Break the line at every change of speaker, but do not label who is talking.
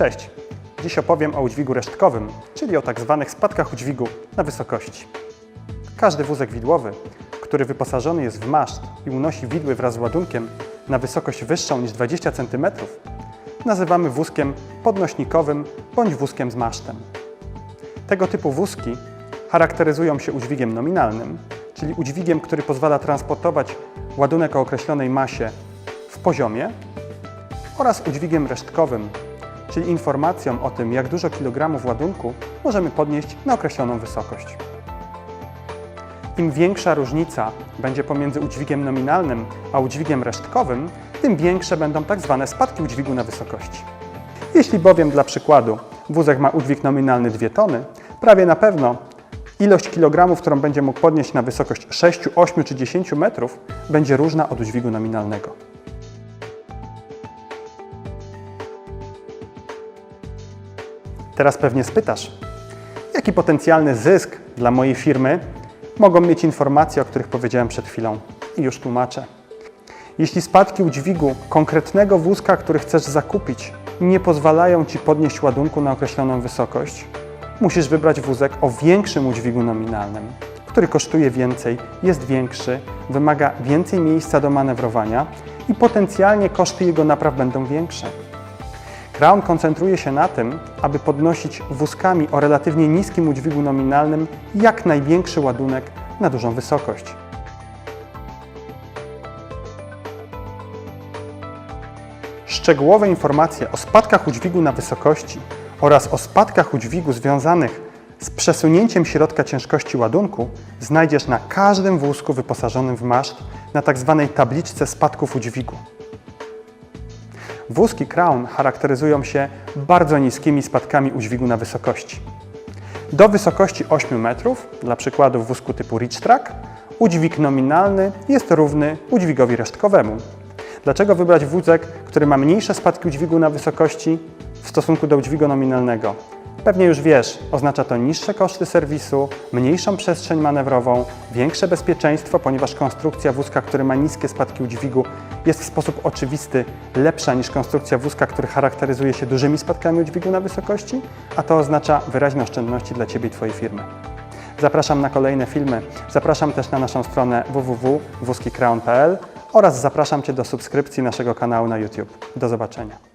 Cześć! Dziś opowiem o udźwigu resztkowym, czyli o tak zwanych spadkach udźwigu na wysokości. Każdy wózek widłowy, który wyposażony jest w maszt i unosi widły wraz z ładunkiem na wysokość wyższą niż 20 cm, nazywamy wózkiem podnośnikowym bądź wózkiem z masztem. Tego typu wózki charakteryzują się udźwigiem nominalnym, czyli udźwigiem, który pozwala transportować ładunek o określonej masie w poziomie oraz udźwigiem resztkowym, czyli informacją o tym, jak dużo kilogramów ładunku możemy podnieść na określoną wysokość. Im większa różnica będzie pomiędzy udźwigiem nominalnym a udźwigiem resztkowym, tym większe będą tak zwane spadki udźwigu na wysokości. Jeśli bowiem dla przykładu wózek ma udźwig nominalny 2 tony, prawie na pewno ilość kilogramów, którą będzie mógł podnieść na wysokość 6, 8 czy 10 metrów, będzie różna od udźwigu nominalnego. Teraz pewnie spytasz, jaki potencjalny zysk dla mojej firmy mogą mieć informacje, o których powiedziałem przed chwilą. I już tłumaczę. Jeśli spadki udźwigu konkretnego wózka, który chcesz zakupić, nie pozwalają Ci podnieść ładunku na określoną wysokość, musisz wybrać wózek o większym udźwigu nominalnym, który kosztuje więcej, jest większy, wymaga więcej miejsca do manewrowania i potencjalnie koszty jego napraw będą większe. Crown koncentruje się na tym, aby podnosić wózkami o relatywnie niskim udźwigu nominalnym jak największy ładunek na dużą wysokość. Szczegółowe informacje o spadkach udźwigu na wysokości oraz o spadkach udźwigu związanych z przesunięciem środka ciężkości ładunku znajdziesz na każdym wózku wyposażonym w maszt na tzw. tabliczce spadków udźwigu. Wózki Crown charakteryzują się bardzo niskimi spadkami udźwigu na wysokości. Do wysokości 8 metrów, dla przykładu w wózku typu Rich Track, udźwig nominalny jest równy udźwigowi resztkowemu. Dlaczego wybrać wózek, który ma mniejsze spadki udźwigu na wysokości w stosunku do udźwigu nominalnego? Pewnie już wiesz, oznacza to niższe koszty serwisu, mniejszą przestrzeń manewrową, większe bezpieczeństwo, ponieważ konstrukcja wózka, który ma niskie spadki udźwigu, jest w sposób oczywisty lepsza niż konstrukcja wózka, który charakteryzuje się dużymi spadkami udźwigu na wysokości, a to oznacza wyraźne oszczędności dla Ciebie i Twojej firmy. Zapraszam na kolejne filmy, zapraszam też na naszą stronę www.wózkicrown.pl oraz zapraszam Cię do subskrypcji naszego kanału na YouTube. Do zobaczenia.